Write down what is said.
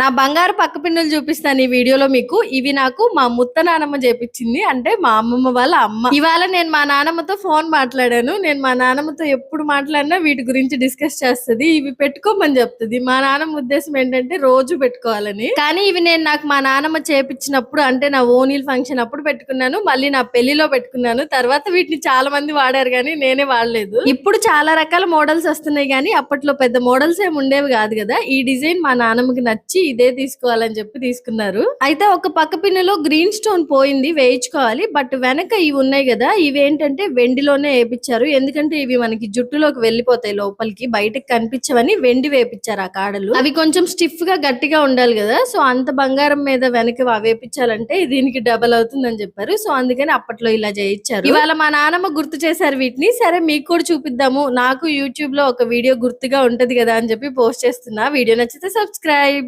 నా బంగారు పక్క పిన్నులు చూపిస్తాను ఈ వీడియోలో మీకు. ఇవి నాకు మా ముత్త నానమ్మ చేపించింది. అంటే మా అమ్మమ్మ వాళ్ళ అమ్మ. ఇవాళ నేను మా నానమ్మతో ఫోన్ మాట్లాడాను. నేను మా నానమ్మతో ఎప్పుడు మాట్లాడినా వీటి గురించి డిస్కస్ చేస్తుంది. ఇవి పెట్టుకోమని చెప్తుంది. మా నానమ్మ ఉద్దేశం ఏంటంటే రోజు పెట్టుకోవాలని. కానీ ఇవి నేను నాకు మా నానమ్మ చేపించినప్పుడు అంటే నా ఓనీల్ ఫంక్షన్ అప్పుడు పెట్టుకున్నాను. మళ్ళీ నా పెళ్ళిలో పెట్టుకున్నాను. తర్వాత వీటిని చాలా మంది వాడారు కానీ నేనే వాడలేదు. ఇప్పుడు చాలా రకాల మోడల్స్ వస్తున్నాయి కానీ అప్పట్లో పెద్ద మోడల్స్ ఏమి ఉండేవి కాదు కదా. ఈ డిజైన్ మా నాన్నమ్మకి నచ్చి ఇదే తీసుకోవాలని చెప్పి తీసుకున్నారు. అయితే ఒక పక్క పిన్నులో గ్రీన్ స్టోన్ పోయింది వేయించుకోవాలి. బట్ వెనక ఇవి ఉన్నాయి కదా ఇవి ఏంటంటే వెండిలోనే వేపించారు. ఎందుకంటే ఇవి మనకి జుట్టులోకి వెళ్ళిపోతాయి లోపలికి బయటకు కనిపించవని వెండి వేపించారు ఆ కాడలు. అవి కొంచెం స్టిఫ్గా గట్టిగా ఉండాలి కదా సో అంత బంగారం మీద వెనక వేపించాలంటే దీనికి డబల్ అవుతుందని చెప్పారు. సో అందుకని అప్పట్లో ఇలా చేయించారు. ఇవాళ మా నాన్నమ్మ గుర్తు చేశారు వీటిని. సరే మీకు కూడా చూపిద్దాము. నాకు యూట్యూబ్లో ఒక వీడియో గుర్తుగా ఉంటది కదా అని చెప్పి పోస్ట్ చేస్తున్నా. వీడియో నచ్చితే సబ్స్క్రైబ్